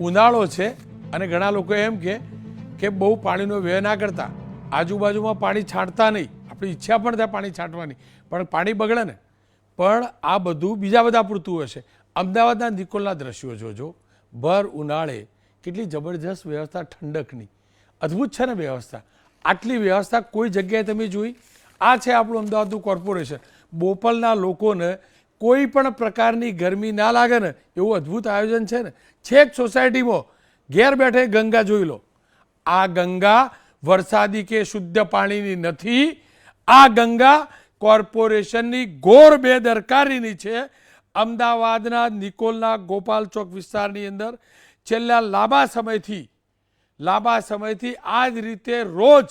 ઉનાળો છે અને ઘણા લોકો એમ કે કે બહુ પાણીનો વ્યય ના કરતા. આજુબાજુમાં પાણી છાંટતા નહીં. આપણી ઈચ્છા પણ થાય પાણી છાંટવાની. પણ પાણી બગડે ને. પણ આ બધું બીજા બધા પૂરતું હશે. અમદાવાદના નિકોલના દ્રશ્યો જોજો. ભર ઉનાળે. કેટલી જબરજસ્ત વ્યવસ્થા ઠંડકની. અદ્ભુત છે ને વ્યવસ્થા. આટલી વ્યવસ્થા કોઈ જગ્યાએ તમે જોઈ? આ છે આપણું અમદાવાદનું કોર્પોરેશન. બોપલના લોકોને કોઈ પણ પ્રકારની ગરમી ના લાગે ને, એવું અદ્ભુત આયોજન છે ને. છેક સોસાયટીમાં ઘેર બેઠે ગંગા જોઈ લો. આ ગંગા વરસાદી કે શુદ્ધ પાણીની નથી. આ ગંગા કોર્પોરેશનની ઘોર બેદરકારીની છે. અમદાવાદના નિકોલના ગોપાલ ચોક વિસ્તારની અંદર છેલ્લા લાંબા સમયથી લાંબા સમયથી આ જ રીતે રોજ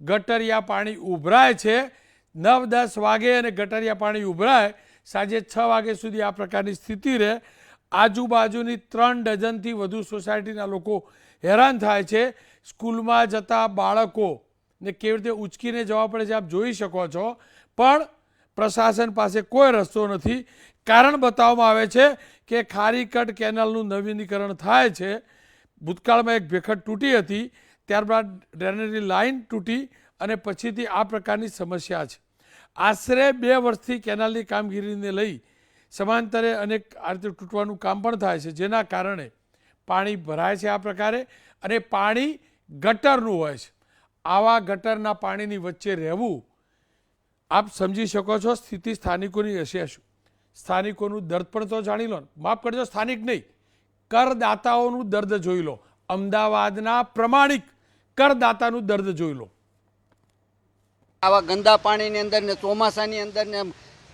ગટરિયા પાણી ઉભરાય છે. નવ દસ વાગે અને ગટરિયા પાણી ઉભરાય સાંજે છ વાગે સુધી આ પ્રકારની સ્થિતિ રહે. આજુબાજુની ત્રણ ડઝનથી વધુ સોસાયટીના લોકો હેરાન થાય છે. સ્કૂલમાં જતા બાળકો ને કેવી રીતે ઉચકીને જવા પડે છે આપ જોઈ શકો છો. પણ પ્રશાસન પાસે કોઈ રસ્તો નથી. કારણ બતાવવામાં આવે છે કે ખારીકટ કેનાલનું નવીનીકરણ થાય છે. ભૂતકાળમાં એક ભેખડ તૂટી હતી. ત્યારબાદ ડ્રેનેજની લાઇન તૂટી અને પછીથી આ પ્રકારની સમસ્યા છે. આશરે બે વર્ષથી કેનાલની કામગીરીને લઈ સમાંતરે અનેક આ રીતે તૂટવાનું કામ પણ થાય છે, જેના કારણે પાણી ભરાય છે આ પ્રકારે અને પાણી ગટરનું હોય છે. આવા ગટરના પાણીની વચ્ચે રહેવું આપ સમજી શકો છો, સ્થિતિ સ્થાનિકોની હશે શું? સ્થાનિકોનું દર્દ પણ તો જાણી લો માફ કરજો, સ્થાનિક નહીં. કરદાતાઓનું દર્દ જોઈ લો. અમદાવાદના પ્રમાણિક કરદાતાનું દર્દ જોઈ લો. આવા ગંદા પાણીની અંદર ને ચોમાસાની અંદર ને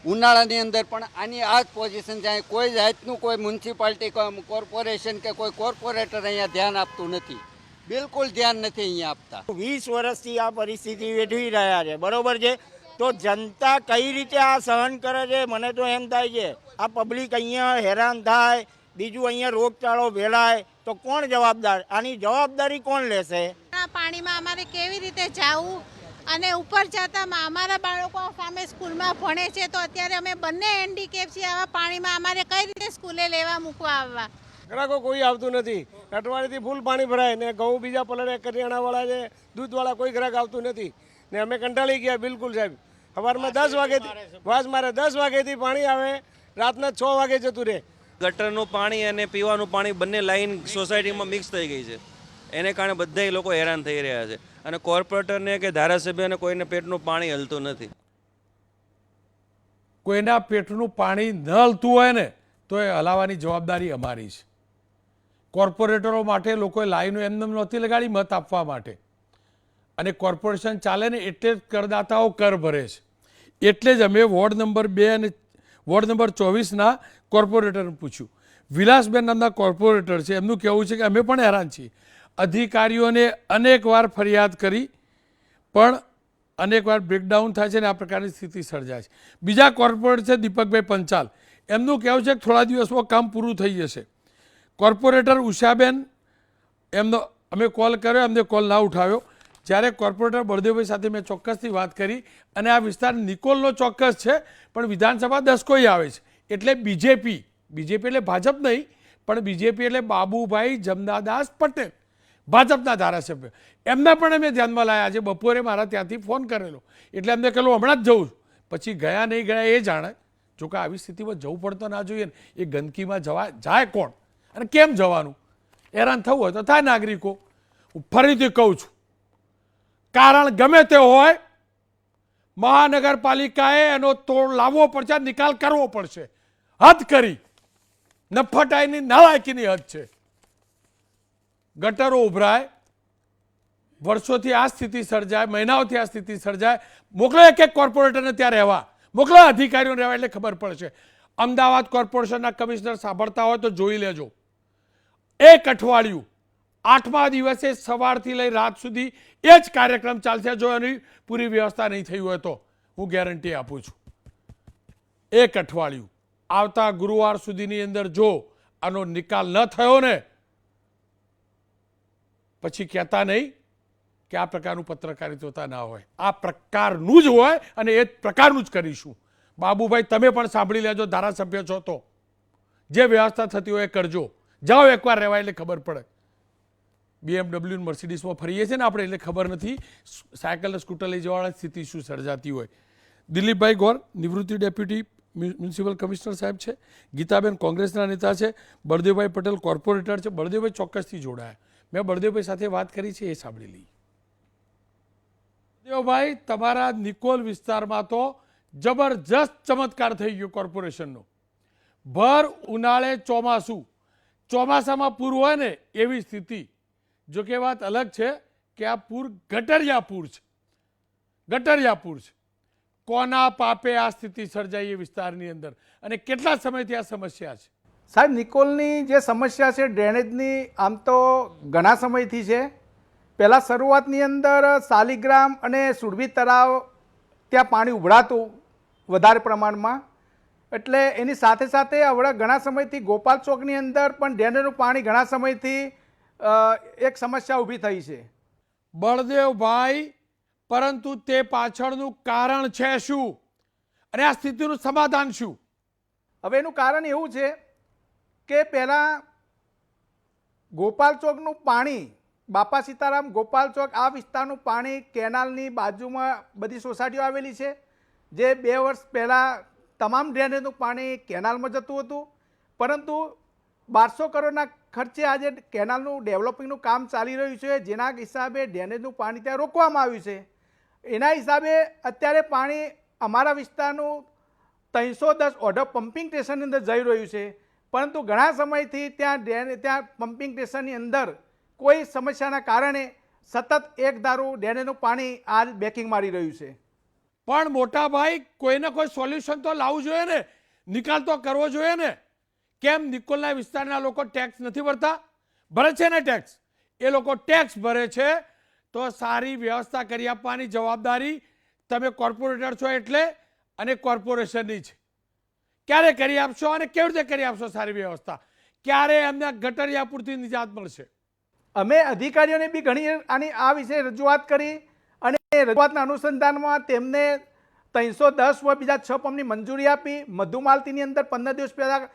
ઉનાળાની અંદર પણ આની આ જ પોઝિશન છે. અહીં કોઈ જાતનું કોઈ મ્યુનિસિપાલિટી કોઈ કોર્પોરેશન કે કોઈ કોર્પોરેટર અહીંયા ધ્યાન આપતું નથી. બિલકુલ ધ્યાન નથી અહીંયા આપતા. વીસ વર્ષથી આ પરિસ્થિતિ વેઠવી રહ્યા છે. બરોબર છે? તો જનતા કઈ રીતે આ સહન કરે છે? મને તો એમ થાય છે આ પબ્લિક અહીંયા હેરાન થાય બીજું અહીંયા રોગચાળો ફેલાય તો કોણ જવાબદાર? આની જવાબદારી કોણ લેશે? આ પાણીમાં અમારે કેવી રીતે જવું? અને ઉપર જતા અમારા બાળકો સામે સ્કૂલમાં ભણે છે તો અત્યારે અમે બંને હેન્ડીકેપ છીએ આવા પાણીમાં અમારે કઈ રીતે સ્કૂલે લેવા મૂકવા આવવા? ગ્રાહકો કોઈ આવતું નથી. અઠવાડિયેથી ફૂલ પાણી ભરાય ને ઘઉં બીજા પલળે કરિયાણાવાળા છે દૂધવાળા કોઈ ગ્રાહક આવતું નથી. ને અમે કંટાળી ગયા બિલકુલ સાહેબ. સવારમાં દસ વાગેથી વાસ મારે દસ વાગેથી પાણી આવે રાતના છ વાગે જતું રહે. ગટરનું પાણી અને પીવાનું પાણી બંને લાઈન સોસાયટીમાં મિક્સ થઈ ગઈ છે. એને કારણે બધા લોકો હેરાન થઈ રહ્યા છે. અને કોર્પોરેટરને કે ધારાસભ્યને કોઈને પેટનું પાણી હલતું નથી. કોઈના પેટનું પાણી ન હલતું હોય ને, તો એ હલાવવાની જવાબદારી અમારી છે. કોર્પોરેટરો માટે લોકોએ લાઈનો એમને નહોતી લગાડી મત આપવા માટે. અને કોર્પોરેશન ચાલે ને એટલે જ કરદાતાઓ કર ભરે છે. એટલે જ અમે વોર્ડ નંબર બે અને વોર્ડ નંબર ચોવીસના કોર્પોરેટરને પૂછ્યું. વિલાસબેન નામના કોર્પોરેટર છે, એમનું કહેવું છે કે અમે પણ હેરાન છીએ. અધિકારીઓને અનેકવાર ફરિયાદ કરી, પણ અનેકવાર બ્રેકડાઉન થાય છે અને આ પ્રકારની સ્થિતિ સર્જાય છે. બીજા કોર્પોરેટર છે દીપકભાઈ પંચાલ. એમનું કહેવું છે કે થોડા દિવસમાં કામ પૂરું થઈ જશે. કોર્પોરેટર ઉષાબેન, એમનો અમે કોલ કર્યો, એમને કોલ ના ઉઠાવ્યો. જ્યારે કોર્પોરેટર બળદેવભાઈ સાથે મેં ચોક્કસથી વાત કરી અને આ વિસ્તાર નિકોલનો ચોક્કસ છે, પણ વિધાનસભા દસકોઈ આવે છે. એટલે બીજેપી બીજેપી એટલે ભાજપ નહીં, પણ બીજેપી એટલે બાબુભાઈ જમનાદાસ પટેલ. ભાજપના ધારાસભ્ય. એમને પણ અમે ધ્યાનમાં લાયા. આજે બપોરે મારા ત્યાંથી ફોન કરેલો. એટલે એમને કહેલું, હમણાં જ જવું. પછી ગયા નહીં ગયા એ જાણે. જો કે આવી સ્થિતિમાં જવું પડતો ના જોઈએ ને. એ ગંદકીમાં જવા, જાય કોણ? અને કેમ જવાનું? હેરાન થવું હોય તો થાય નાગરિકો. હું ફરીથી કહું છું. કારણ ગમે તે હોય, મહાનગરપાલિકાએ એનો તોડ લાવવો પડશે, નિકાલ કરવો પડશે. હદ કરી. નફટાઈની, નાલાયકીની હદ છે. ગટરો ઉભરાય, વર્ષોથી આ સ્થિતિ સર્જાય, મહિનાઓથી આ સ્થિતિ સર્જાય. મોકલો એક એક કોર્પોરેટરને ત્યાં રહેવા. મોકલો અધિકારીઓને રહેવા એટલે ખબર પડશે. અમદાવાદ કોર્પોરેશનના કમિશનર સાંભળતા હોય તો જોઈ લેજો. એક અઠવાડિયું, આઠમા દિવસે સવારથી લઈ રાત સુધી એ જ કાર્યક્રમ ચાલશે જો એની પૂરી વ્યવસ્થા નહીં થઈ હોય તો. હું ગેરંટી આપું છું. એક અઠવાડિયું, આવતા ગુરુવાર સુધીની અંદર જો આનો નિકાલ ન થયો ને પછી કહેતા નહીં કે આ પ્રકારનું પત્રકારિતા ના હોય. આ પ્રકારનું જ હોય અને એ પ્રકારનું જ કરીશું. બાબુભાઈ, તમે પણ સાંભળી લેજો, ધારાસભ્ય છો તો. જે વ્યવસ્થા થતી હોય એ કરજો. જાઓ એકવાર રહેવાય એટલે ખબર પડે. બીએમડબલ્યુ મર્સિડીઝમાં ફરીએ છીએ ને આપણે એટલે ખબર નથી. સાયકલ સ્કૂટર લઈ જવાની સ્થિતિ શું સર્જાતી હોય. દિલીપભાઈ ગોર, નિવૃત્તિ ડેપ્યુટી મ્યુ- મ્યુનિસિપલ કમિશનર સાહેબ છે. ગીતાબેન કોંગ્રેસના નેતા છે. બળદેવભાઈ પટેલ કોર્પોરેટર છે. બળદેવભાઈ ચોક્કસથી જોડાયા. મેં બળદેવભાઈ સાથે વાત કરી છે એ સાંભળી લઈ દેવભાઈ તમારા નિકોલ વિસ્તારમાં તો જબરજસ્ત ચમત્કાર થઈ ગયો કોર્પોરેશનનો. ભર ઉનાળે ચોમાસું. ચોમાસામાં પૂર હોય ને એવી સ્થિતિ. જો કે વાત અલગ છે કે આ પૂર ગટરિયા પૂર છે. ગટરિયા પૂર છે. કોના પાપે આ સ્થિતિ સર્જાઈ એ વિસ્તારની અંદર? અને કેટલા સમયથી આ સમસ્યા છે? સાહેબ નિકોલની જે સમસ્યા છે ડ્રેનેજની આમ તો ઘણા સમયથી છે. પહેલાં શરૂઆતની અંદર સાલિગ્રામ અને સુરભી તળાવ ત્યાં પાણી ઉભરાતું વધારે પ્રમાણમાં. એટલે એની સાથે સાથે હવે ઘણા સમયથી ગોપાલ ચોકની અંદર પણ ડ્રેનેજનું પાણી ઘણા સમયથી એક સમસ્યા ઊભી થઈ છે. બળદેવભાઈ પરંતુ તે પાછળનું કારણ છે શું? અને આ સ્થિતિનું સમાધાન શું? હવે એનું કારણ એવું છે કે પહેલાં ગોપાલ ચોકનું પાણી, બાપા સીતારામ ગોપાલ ચોક આ વિસ્તારનું પાણી કેનાલની બાજુમાં બધી સોસાયટીઓ આવેલી છે, જે બે વર્ષ પહેલાં તમામ ડ્રેનેજનું પાણી કેનાલમાં જતું હતું. પરંતુ બારસો કરોડના ખર્ચે આજે કેનાલનું ડેવલપિંગનું કામ ચાલી રહ્યું છે, જેના હિસાબે ડ્રેનેજનું પાણી ત્યાં રોકવામાં આવ્યું છે. એના હિસાબે અત્યારે પાણી અમારા વિસ્તારનું ત્રણસો દસ ઓઢવ પમ્પિંગ સ્ટેશનની અંદર જઈ રહ્યું છે. પરંતુ ઘણા સમયથી ત્યાં ત્યાં પમ્પિંગ સ્ટેશનની અંદર કોઈ સમસ્યાના કારણે સતત એક દારૂ ડેનેનું પાણી આ બેકિંગ મારી રહ્યું છે. પણ મોટા ભાઈ, કોઈને કોઈ સોલ્યુશન તો લાવવું જોઈએ ને? નિકાલ તો કરવો જોઈએ ને? કેમ નિકોલના વિસ્તારના લોકો ટેક્સ નથી ભરતા? ભરે છે ને ટેક્સ? એ લોકો ટેક્સ ભરે છે. તો સારી વ્યવસ્થા કરી આપવાની જવાબદારી તમે કોર્પોરેટર છો એટલે અને કોર્પોરેશનની છે ક્યારે કરી આપશો અને કેવી રીતે કરી આપશો સારી વ્યવસ્થા? ક્યારે એમને ગટરિયા પૂરતી નિજાત મળશે? અમે અધિકારીઓને બી ઘણી આની આ વિશે રજૂઆત કરી અને રજૂઆતના અનુસંધાનમાં તેમને ત્રણસો દસ વ બીજા છ પંપની મંજૂરી આપી. મધુમાલતીની અંદર પંદર દિવસ પહેલાં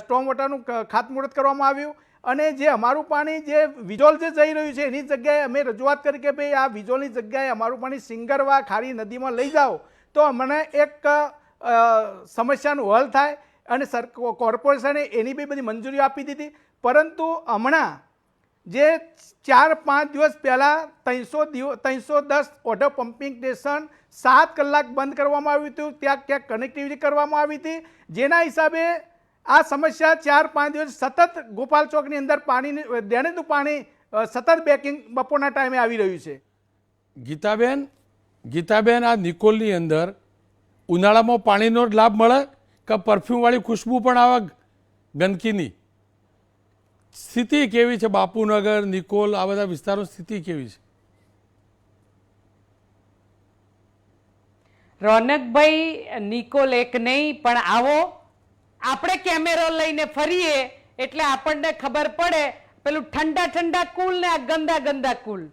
સ્ટોમ વોટરનું ખાતમુહૂર્ત કરવામાં આવ્યું. અને જે અમારું પાણી જે વિજોલ જે જઈ રહ્યું છે એની જગ્યાએ અમે રજૂઆત કરી કે ભાઈ આ વિજોલની જગ્યાએ અમારું પાણી સિંગરવા ખારી નદીમાં લઈ જાઓ. તો અમને એક સમસ્યાનું હલ થાય અને સર કોર્પોરેશને એની બી બધી મંજૂરીઓ આપી દીધી. પરંતુ હમણાં જે ચાર પાંચ દિવસ પહેલાં ત્રણસો દિવસ ત્રણસો દસ ઓર્ડર પમ્પિંગ સ્ટેશન સાત કલાક બંધ કરવામાં આવ્યું હતું, ત્યાં ક્યાંક કનેક્ટિવિટી કરવામાં આવી હતી. જેના હિસાબે આ સમસ્યા ચાર પાંચ દિવસ સતત ગોપાલ ચોકની અંદર પાણીની દેણેનું પાણી સતત બેકિંગ બપોરના ટાઈમે આવી રહ્યું છે. ગીતાબેન ગીતાબેન, આ નિકોલની અંદર ઉનાળામાં પાણીનો જ લાભ મળે કે પરફ્યુમવાળી ખુશ્બુ પણ આવે ગંદકીની? સ્થિતિ કેવી છે? બાપુનગર, નિકોલ, આ બધા વિસ્તારો સ્થિતિ કેવી છે? રોનકભાઈ, નિકોલ એક નહીં, પણ આવો. આપણે કેમેરો લઈને ફરીએ એટલે આપણને ખબર પડે પેલું ઠંડા ઠંડા કુલ ને આ ગંદા ગંદા કુલ.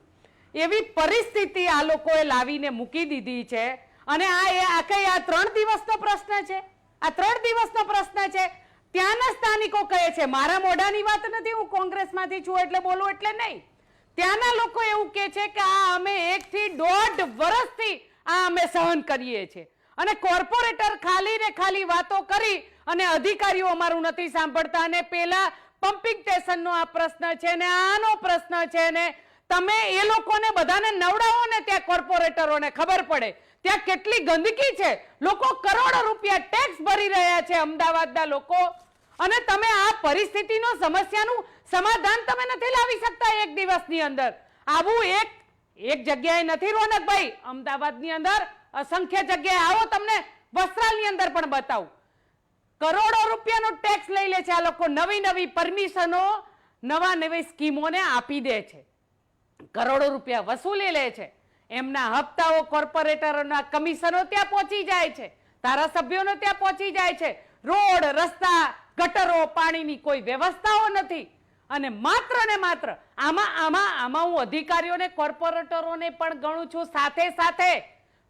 એવી પરિસ્થિતિ આ લોકોએ લાવીને મૂકી દીધી છે અને આ એ આ કઈ આ ત્રણ દિવસનો પ્રશ્ન છે. આ ત્રણ દિવસનો પ્રશ્ન છે. ત્યાંના સ્થાનિકો કહે છે, મારા મોઢાની વાત નથી, હું કોંગ્રેસમાંથી છું એટલે બોલું એટલે નહીં. ત્યાંના લોકો એવું કહે છે કે, આ અમે એકથી દોઢ વર્ષથી આ અમે સહન કરીએ છીએ અને કોર્પોરેટર ખાલી ને ખાલી વાતો કરી અને અધિકારીઓ અમારું નથી સાંભળતા. અને પેલા પમ્પિંગ સ્ટેશનનો આ પ્રશ્ન છે ને આનો પ્રશ્ન છે ને તમે એ લોકોને બધાને નવડાવો ને ત્યાં કોર્પોરેટરોને ખબર પડે. ત્યાં કેટલી ગંદકી છે? લોકો કરોડો રૂપિયા ટેક્સ ભરી રહ્યા છે અમદાવાદના લોકો. અને તમે આ પરિસ્થિતિનો સમસ્યાનું સમાધાન તમે નથી લાવી શકતા એક દિવસની અંદર. આવું એક એક જગ્યાએ નથી રોનકભાઈ, અમદાવાદની અંદર અસંખ્ય જગ્યાએ. આવો તમને વસ્ત્રાલની અંદર પણ બતાવું. કરોડો રૂપિયાનો ટેક્સ લઈ લે છે આ લોકો. નવી નવી પરમિશનો નવા નવી સ્કીમોને આપી દે છે. કરોડો રૂપિયા વસૂલી લે છે. એમના હપ્તાઓ કોર્પોરેટરોના કમિશનો ત્યાં પહોંચી જાય છે, ધારાસભ્યોનો ત્યાં પહોંચી જાય છે. રોડ, રસ્તા, ગટરો, પાણીની કોઈ વ્યવસ્થાઓ નથી. અને માત્ર ને માત્ર આમાં આમાં આમાં હું અધિકારીઓને, કોર્પોરેટરોને પણ ગણું છું સાથે સાથે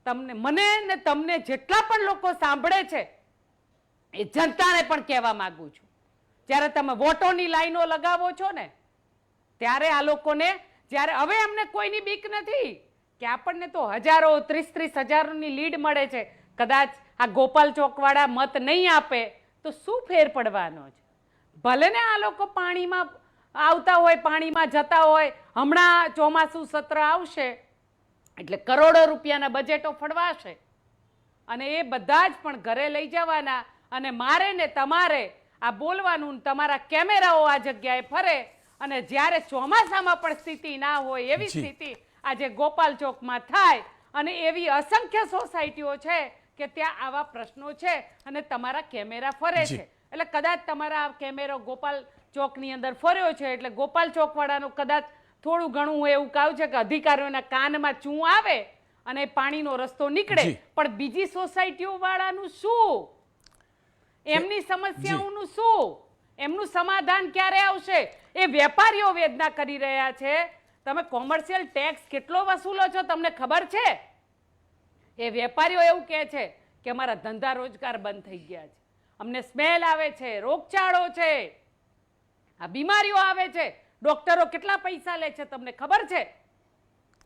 તમને, મને ને તમને જેટલા પણ લોકો સાંભળે છે, એ જનતાને પણ કહેવા માંગુ છું. જ્યારે તમે વોટોની લાઈનો લગાવો છો ને, ત્યારે આ લોકોને, જ્યારે, હવે અમને કોઈની બીક નથી. કે આપણને તો હજારો ત્રીસ ત્રીસ હજારોની લીડ મળે છે. કદાચ આ ગોપાલ ચોકવાળા મત નહીં આપે તો શું ફેર પડવાનો છે? ભલે ને આ લોકો પાણીમાં આવતા હોય પાણીમાં જતા હોય હમણાં ચોમાસું સત્ર આવશે એટલે કરોડો રૂપિયાના બજેટો ફળવાશે. અને એ બધા જ પણ ઘરે લઈ જવાના અને મારે ને તમારે આ બોલવાનું તમારા કેમેરાઓ આ જગ્યાએ ફરે અને જ્યારે ચોમાસામાં પણ સ્થિતિ ના હોય એવી સ્થિતિ આજે ગોપાલ ચોકમાં થાય. અને એવી અસંખ્ય સોસાયટીઓ છે કે ત્યાં આવા પ્રશ્નો છે અને તમારા કેમેરા ફરે છે. એટલે કદાચ તમારા કેમેરો ગોપાલ ચોકની અંદર ફર્યો છે એટલે ગોપાલ ચોકવાળાનું કદાચ થોડું ઘણું હું એવું કહું છે કે અધિકારીઓના કાનમાં ચૂં આવે અને પાણીનો રસ્તો નીકળે. પણ બીજી સોસાયટીઓ વાળાનું શું એમની સમસ્યાઓનું શું? એમનું સમાધાન ક્યારે આવશે? એ વેપારીઓ વેદના કરી રહ્યા છે. તમે કોમર્શિયલ ટેક્સ કેટલો વસૂલો છો તમને ખબર છે? એ વેપારીઓ એવું કહે છે કે અમારા ધંધા રોજગાર બંધ થઈ ગયા છે. અમને સ્મેલ આવે છે રોગચાળો છે. આ બીમારીઓ આવે છે. ડોક્ટરો કેટલા પૈસા લે છે તમને ખબર છે?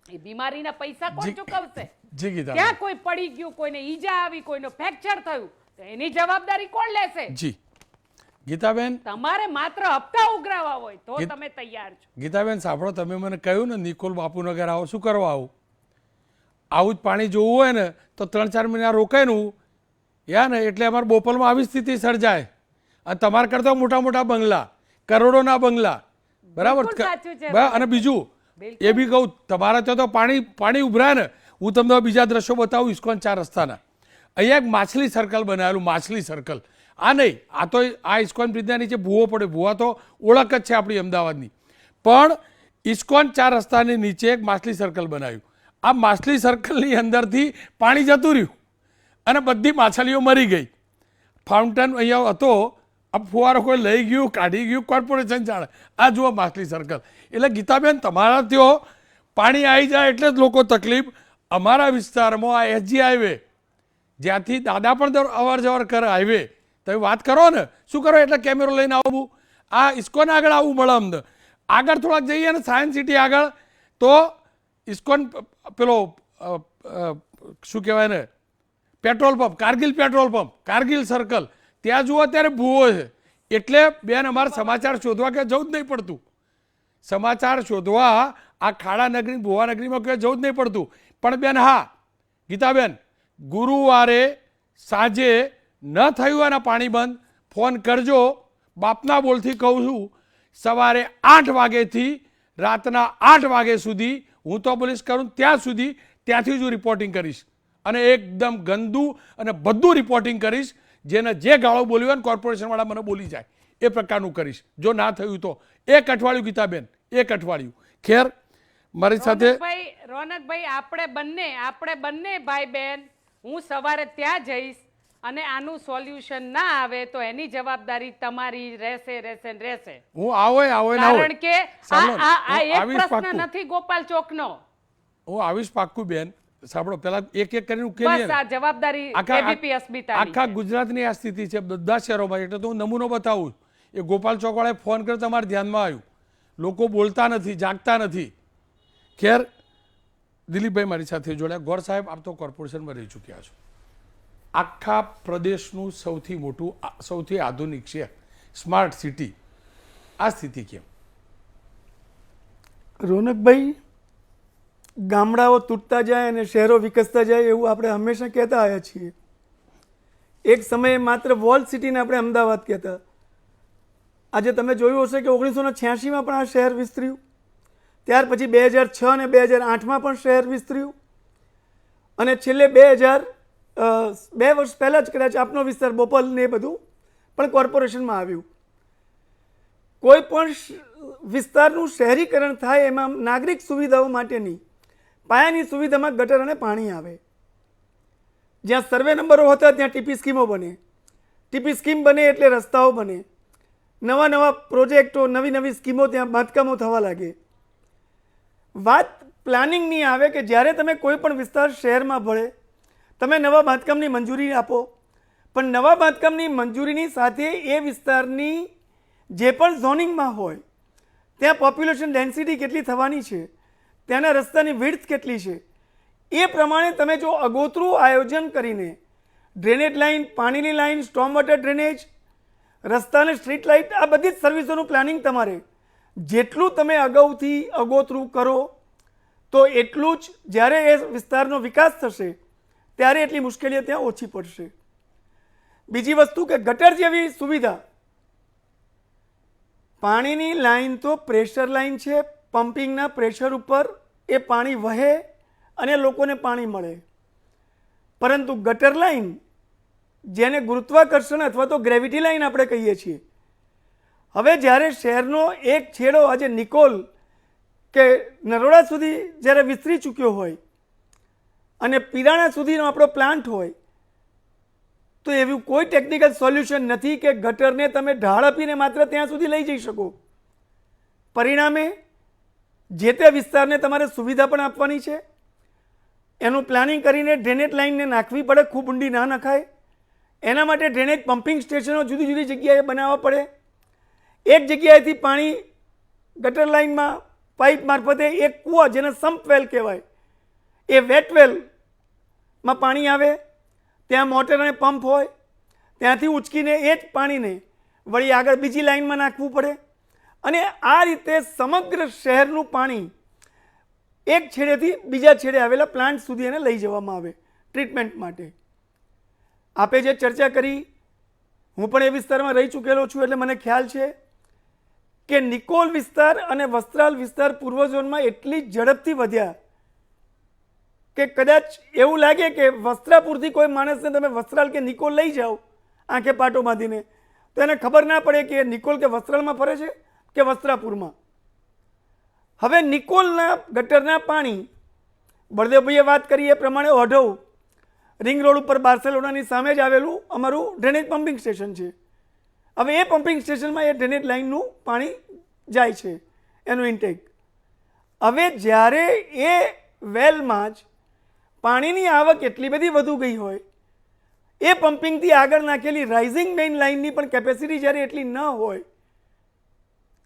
એ બીમારીના પૈસા કોણ ચૂકવશે? ક્યાં કોઈ પડી ગયું કોઈને ઈજા આવી કોઈનો ફ્રેક્ચર થયું તો એની જવાબદારી કોણ લેશે? જી. ગીતાબેન? તમારે માત્ર હપ્તા ઉઘરાવા હોય તો તમે તૈયાર છો. ગીતાબેન સાંભળો તમે મને કહ્યું ને નિકોલ બાપુનગર આવો શું કરવા આવું? આવું જ પાણી જોવું હોય ને તો ત્રણ ચાર મહિના રોકાય ને યા ને એટલે અમારે બોપલમાં આવી સ્થિતિ સર્જાય. અને તમારા કરતા મોટા મોટા બંગલા કરોડોના બંગલા. બરાબર? અને બીજું એ બી કહું તમારા ત્યાં તો પાણી પાણી ઉભરાય ને હું તમને બીજા દ્રશ્યો બતાવું ઇસ્કોન ચાર રસ્તાના. અહીંયા એક માછલી સર્કલ બનાવેલું માછલી સર્કલ આ નહીં, આ તો આ ઇસ્કોન બ્રિજના નીચે ભૂવો પડે, ભૂવા તો ઓળખ જ છે આપણી અમદાવાદની. પણ ઇસ્કોન ચાર રસ્તાની નીચે એક માછલી સર્કલ બનાવ્યું. આ માછલી સર્કલની અંદરથી પાણી જતું રહ્યું અને બધી માછલીઓ મરી ગઈ. ફાઉન્ટેન અહીંયા હતો, આ ફુવારો કોઈ લઈ ગયું, કાઢી ગયું કોર્પોરેશન જાણે. આ જુઓ માછલી સર્કલ એટલે ગીતાબેન, તમારા ત્યાં પાણી આવી જાય એટલે જ લોકો તકલીફ. અમારા વિસ્તારમાં આ એસજી હાઈવે. જ્યાંથી દાદા પણ અવર જવર કરે, હાઈવે. તમે વાત કરો ને, શું કરો એટલે કેમેરો લઈને આવવું આ ઇસ્કોન આગળ આવવું મળે અમને આગળ થોડાક જઈએ ને સાયન્સ સિટી આગળ. તો ઇસ્કોન પેલો શું કહેવાય ને petrol pump, Kargil petrol pump, Kargil circle ત્યાં જુઓ ત્યારે ભૂવો છે. એટલે બેન, અમારે સમાચાર શોધવા કે જવું જ નહીં પડતું. સમાચાર શોધવા આ ખાડા નગરી, ભુવા નગરીમાં કે જવું જ નહીં પડતું. પણ બેન, હા, ગીતાબેન, ગુરુવારે સાંજે ન થયું એના પાણી બંધ, ફોન કરજો. બાપના બોલથી કહું છું, સવારે આઠ વાગેથી રાતના આઠ વાગે સુધી હું તો પોલીસ કરું ત્યાં સુધી ત્યાંથી જ હું રિપોર્ટિંગ કરીશ. અને એકદમ ગંદુ અને બધું રિપોર્ટિંગ કરીશ, જેને જે ગાળો બોલ્યો હોય ને કોર્પોરેશનવાળા મને બોલી જાય. એ પ્રકારનું કરીશ. જો ના થયું તો. એક અઠવાડિયું ગીતાબેન, એક અઠવાડિયું. ખેર, મારી સાથે ભાઈ રોનકભાઈ, આપણે બંને આપણે બંને ભાઈ બહેન હું સવારે ત્યાં જઈશ અને આનું સોલ્યુશન ના આવે તો એની જવાબદારી તમારી રહેશે રહેશે રહેશે. હું આવો આવો કારણ કે આ એક પ્રશ્ન નથી ગોપાલ ચોકનો. હું આવીશ પાક્કું બેન. સાંભળો પેલા એક એક કરીને ઉકેલીએ બસ આ જવાબદારી એબીપી અસ્મિતા આખા ગુજરાતની આ સ્થિતિ છે બધા શહેરોમાં. એટલે તો હું નમૂનો બતાવું. એ ગોપાલ ચોકવાળાએ ફોન કર્યો તમારા ધ્યાનમાં આવ્યું. લોકો બોલતા નથી જાગતા નથી. ખેર દિલીપભાઈ મારી સાથે જોડ્યા. ગોર સાહેબ આપ તો કોર્પોરેશનમાં રહી ચૂક્યા છો. આખા પ્રદેશનું સૌથી મોટું સૌથી આધુનિક છે, સ્માર્ટ સિટી. આ સ્થિતિ કેમ? રોનકભાઈ, ગામડાઓ તૂટતા જાય અને શહેરો વિકસતા જાય એવું આપણે હંમેશા કહેતા આવ્યા છીએ. એક સમયે માત્ર વોલ સિટીને આપણે અમદાવાદ કહેતા. આજે તમે જોયું હશે કે ઓગણીસો ને છ્યાસીમાં પણ આ શહેર વિસ્તર્યું. ત્યાર પછી બે હજાર છ અને બે હજાર આઠમાં પણ શહેર વિસ્તર્યું. અને છેલ્લે બે હજાર બે વર્ષ પહેલાં જ કદાચ આપનો વિસ્તાર બોપલ ને એ બધું પણ કોર્પોરેશનમાં આવ્યું. કોઈ પણ વિસ્તારનું શહેરીકરણ થાય એમાં નાગરિક સુવિધાઓ માટેની પાયાની સુવિધામાં ગટર અને પાણી આવે. જ્યાં સર્વે નંબરો હતા ત્યાં ટીપી સ્કીમો બને. ટીપી સ્કીમ બને એટલે રસ્તાઓ બને. નવા નવા પ્રોજેક્ટો, નવી નવી સ્કીમો ત્યાં બાંધકામો થવા લાગે. વાત પ્લાનિંગની આવે કે જ્યારે તમે કોઈ પણ વિસ્તાર શહેરમાં ભળે તમે નવા બાંધકામની મંજૂરી આપો. પણ નવા બાંધકામની મંજૂરીની સાથે એ વિસ્તારની જે પણ ઝોનિંગમાં હોય, ત્યાં પોપ્યુલેશન ડેન્સિટી કેટલી થવાની છે, ત્યાંના રસ્તાની વિડ્થ કેટલી છે, એ પ્રમાણે તમે જો અગોતરું આયોજન કરીને ડ્રેનેજ લાઇન પાણીની લાઇન સ્ટોમ વોટર ડ્રેનેજ રસ્તાને સ્ટ્રીટ લાઇટ આ બધી જ સર્વિસોનું પ્લાનિંગ તમારે. જેટલું તમે અગાઉથી અગોતરું કરો, તો એટલું જ જ્યારે એ વિસ્તારનો વિકાસ થશે ત્યારે એટલી મુશ્કેલીઓ ત્યાં ઓછી પડશે. બીજી વસ્તુ કે ગટર જેવી સુવિધા. પાણીની લાઈન તો પ્રેશર લાઈન છે, પમ્પિંગના પ્રેશર ઉપર એ પાણી વહે અને લોકોને પાણી મળે. પરંતુ ગટર લાઈન, જેને ગુરુત્વાકર્ષણ અથવા તો ગ્રેવિટી લાઈન આપણે કહીએ છીએ, હવે જ્યારે શહેરનો એક છેડો આજે નિકોલ કે નરોડા સુધી જ્યારે વિસ્તરી ચૂક્યો હોય અને પિરાણા સુધીનો આપણો પ્લાન્ટ હોય, તો એવું કોઈ ટેકનિકલ સોલ્યુશન નથી કે ગટરને તમે ઢાળ આપીને માત્ર ત્યાં સુધી લઈ જઈ શકો. પરિણામે, જે તે વિસ્તારને તમારે સુવિધા પણ આપવાની છે, એનું પ્લાનિંગ કરીને ડ્રેનેજ લાઇનને નાખવી પડે, ખૂબ ઊંડી ના નખાય. એના માટે ડ્રેનેજ પમ્પિંગ સ્ટેશનો જુદી જુદી જગ્યાએ બનાવવા પડે. એક જગ્યાએથી પાણી ગટર લાઇનમાં પાઇપ મારફતે એક કૂવા જેને સમ્પ વેલ કહેવાય, એ વેટ વેલમાં પાણી આવે, ત્યાં મોટર અને પંપ હોય, ત્યાંથી ઉચકીને એ જ પાણીને વળી આગળ બીજી લાઇનમાં નાખવું પડે. અને આ રીતે સમગ્ર શહેરનું પાણી એક છેડેથી બીજા છેડે આવેલા પ્લાન્ટ સુધી એને લઈ જવામાં આવે ટ્રીટમેન્ટ માટે. આપે જે ચર્ચા કરી, હું પણ એ વિસ્તારમાં રહી ચૂકેલો છું એટલે મને ખ્યાલ છે કે નિકોલ વિસ્તાર અને વસ્ત્રાલ વિસ્તાર પૂર્વ ઝોનમાં એટલી ઝડપથી વધ્યા કે કદાચ એવું લાગે કે વસ્ત્રાપુરથી કોઈ માણસને તમે વસ્ત્રાલ કે નિકોલ લઈ જાઓ આંખે પાટો બાંધીને, તો એને ખબર ના પડે કે નિકોલ કે વસ્ત્રાલમાં ફરે છે કે વસ્ત્રાપુરમાં. હવે નિકોલના ગટરના પાણી, બળદેવભાઈએ વાત કરી એ પ્રમાણે ઓઢવ, રિંગ રોડ ઉપર બાર્સેલોનાની સામે જ આવેલું અમારું ડ્રેનેજ પમ્પિંગ સ્ટેશન છે. હવે એ પમ્પિંગ સ્ટેશનમાં એ ડ્રેનેજ લાઇનનું પાણી જાય છે, એનું ઇન્ટેક હવે જ્યારે એ વેલમાં જ પાણીની આવક એટલી બધી વધુ ગઈ હોય. એ પમ્પિંગથી આગળ નાખેલી રાઇઝિંગ મેઇન લાઇનની પણ કેપેસિટી જ્યારે એટલી ન હોય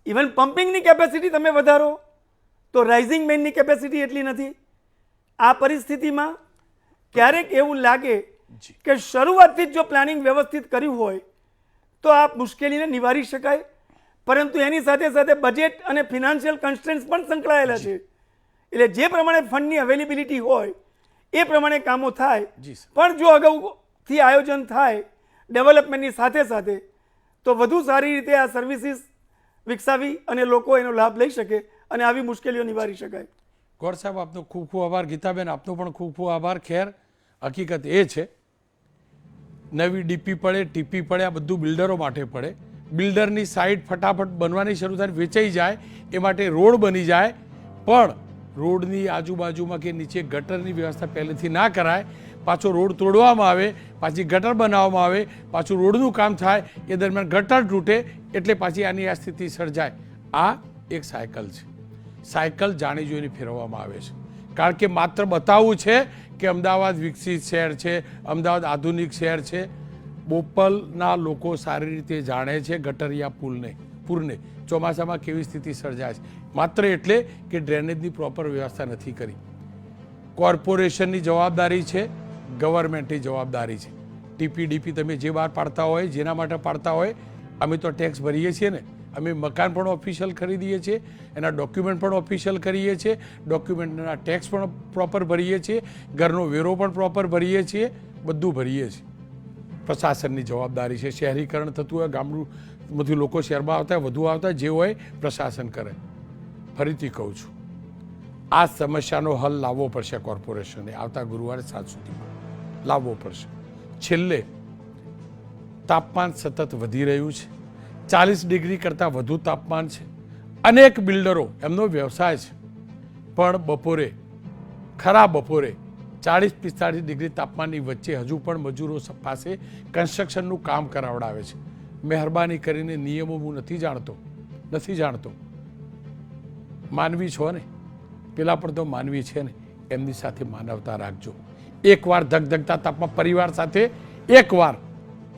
ઇવન પમ્પિંગની કેપેસિટી તમે વધારો તો રાઇઝિંગ મેઇનની કેપેસિટી એટલી નથી. આ પરિસ્થિતિમાં ક્યારેક એવું લાગે કે શરૂઆતથી જ જો પ્લાનિંગ વ્યવસ્થિત કર્યું હોય તો આ મુશ્કેલીને નિવારી શકાય. પરંતુ એની સાથે સાથે બજેટ અને ફિનાન્શિયલ કન્સ્ટન્સ પણ સંકળાયેલા છે. એટલે જે પ્રમાણે ફંડની અવેલેબિલિટી હોય એ પ્રમાણે કામો થાય. જી પણ જો અગાઉથી આયોજન થાય ડેવલપમેન્ટની સાથે સાથે તો વધુ સારી રીતે આ સર્વિસીસ વિકસાવી અને લોકો એનો લાભ લઈ શકે અને આવી મુશ્કેલીઓ નિવારી શકાય. ગોર સાહેબ આપનો ખૂબ ખૂબ આભાર. ગીતાબેન આપનો પણ ખૂબ ખૂબ આભાર. ખેર હકીકત એ છે નવી ડીપી પડે ટીપી પડે આ બધું બિલ્ડરો માટે પડે. બિલ્ડરની સાઇટ ફટાફટ બનવાની શરૂ થાય વેચાઈ જાય એ માટે રોડ બની જાય. પણ રોડની આજુબાજુમાં કે નીચે ગટરની વ્યવસ્થા પહેલેથી ના કરાય, પાછો રોડ તોડવામાં આવે, પાછી ગટર બનાવવામાં આવે, પાછું રોડનું કામ થાય, એ દરમિયાન ગટર તૂટે, એટલે પાછી આની આ સ્થિતિ સર્જાય. આ એક સાયકલ છે. સાયકલ જાણી જોઈને ફેરવવામાં આવે છે. કારણ કે માત્ર બતાવવું છે કે અમદાવાદ વિકસિત શહેર છે, અમદાવાદ આધુનિક શહેર છે. બોપલના લોકો સારી રીતે જાણે છે ગટરિયા પુલને. પૂરને ચોમાસામાં કેવી સ્થિતિ સર્જાય છે? માત્ર એટલે કે ડ્રેનેજની પ્રોપર વ્યવસ્થા નથી કરી. કોર્પોરેશનની જવાબદારી છે, ગવર્મેન્ટની જવાબદારી છે. ટીપીડીપી તમે જે બહાર પાડતા હોય, જેના માટે પાડતા હોય, અમે તો ટેક્સ ભરીએ છીએ ને. અમે મકાન પણ ઓફિશિયલ ખરીદીએ છીએ, એના ડોક્યુમેન્ટ પણ ઓફિશિયલ કરીએ છીએ ડોક્યુમેન્ટના ટેક્સ પણ પ્રોપર ભરીએ છીએ, ઘરનો વેરો પણ પ્રોપર ભરીએ છીએ, બધું ભરીએ છીએ. પ્રશાસનની જવાબદારી છે. શહેરીકરણ થતું હોય ગામડું બધું લોકો શહેરમાં આવતા વધુ આવતા જે હોય પ્રશાસન કરે. ફરીથી કહું છું, આ સમસ્યાનો હલ લાવવો પડશે કોર્પોરેશને. આવતા ગુરુવારે સાત સુધીમાં લાવવો પડશે. છેલ્લે, તાપમાન સતત વધી રહ્યું છે. ચાલીસ ડિગ્રી કરતાં વધુ તાપમાન છે. અનેક બિલ્ડરો, એમનો વ્યવસાય છે. પણ બપોરે, ખરા બપોરે ચાળીસ પિસ્તાળીસ ડિગ્રી તાપમાનની વચ્ચે હજુ પણ મજૂરો પાસે કન્સ્ટ્રક્શનનું કામ કરાવડાવે છે. મહેરબાની કરીને નિયમો હું નથી જાણતો. નથી જાણતો. માનવી છો ને? પેલા પણ તો માનવી છે ને? એમની સાથે માનવતા રાખજો. એકવાર ધગધગતા તાપમાં પરિવાર સાથે એકવાર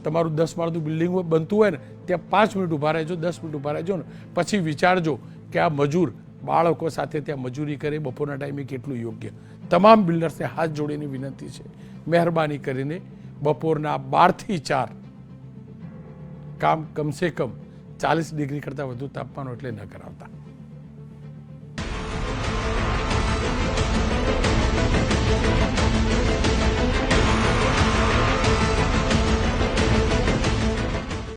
તમારું દસ માળનું બિલ્ડિંગ બનતું હોય ને, ત્યાં પાંચ મિનિટ ઊભા રહેજો, દસ મિનિટ ઊભા રહેજો ને. પછી વિચારજો કે આ મજૂર બાળકો સાથે ત્યાં મજૂરી કરે, બપોરના ટાઈમે કેટલું યોગ્ય. તમામ બિલ્ડર્સને હાથ જોડીને વિનંતી છે, મહેરબાની કરીને બપોરના બારથી ચાર કામ કમસે કમ ચાલીસ ડિગ્રી કરતાં વધુ તાપમાન એટલે ન કરાવતા.